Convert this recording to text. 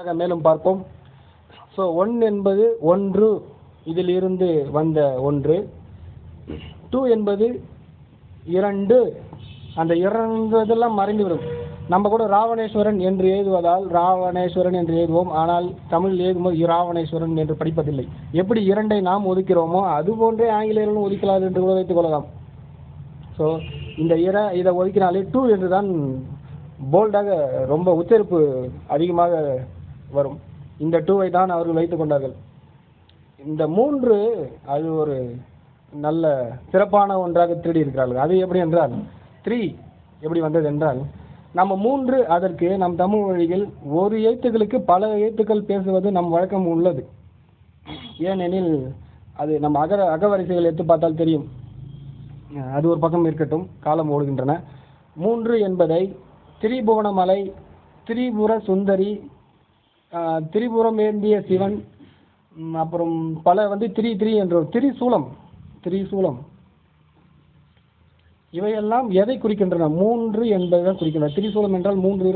ஆக மேலும் பார்ப்போம். ஸோ ஒன் என்பது ஒன்று. இதில் இருந்து வந்த ஒன்று. டூ என்பது இரண்டு. அந்த இரண்டதெல்லாம் மறைந்துவிடும். நம்ம கூட ராவணேஸ்வரன் என்று எழுதுவதால் ராவணேஸ்வரன் என்று எழுதுவோம். ஆனால் தமிழ் எழுதும்போது ராவணேஸ்வரன் என்று படிப்பதில்லை. எப்படி இரண்டை நாம் ஒதுக்கிறோமோ அதுபோன்றே ஆங்கிலேயர்களும் ஒதுக்கலாம் என்று கூட வைத்துக் கொள்ளலாம். ஸோ இந்த இர இதை ஒதுக்கினாலே டூ என்று தான் போல்டாக ரொம்ப உச்சரிப்பு அதிகமாக வரும். இந்த டூவை தான் அவர்கள் வைத்துக் கொண்டார்கள். இந்த மூன்று அது ஒரு நல்ல சிறப்பான ஒன்றாக திருடி இருக்கிறார்கள் அது எப்படி என்றால் த்ரீ எப்படி வந்தது என்றால் நம்ம மூன்று அதற்கு நம் தமிழ் மொழியில் ஒரு எழுத்துக்களுக்கு பல எழுத்துக்கள் பேசுவது நம் வழக்கம் உள்ளது. ஏனெனில் அது நம்ம அகர அகவரிசைகள் எடுத்து பார்த்தால் தெரியும். அது ஒரு பக்கம் இருக்கட்டும் காலம் ஓடுகின்றன. மூன்று என்பதை திரிபுவனமலை திரிபுர சுந்தரி திரிபுரம் ஏந்திய சிவன் அப்புறம் பல வந்து திரி திரி என்ற திரிசூலம் திரிசூலம். இவையெல்லாம் எதை குறிக்கின்றன? மூன்று என்பதை குறிக்கின்றன. திரிசூலம் என்றால் மூன்று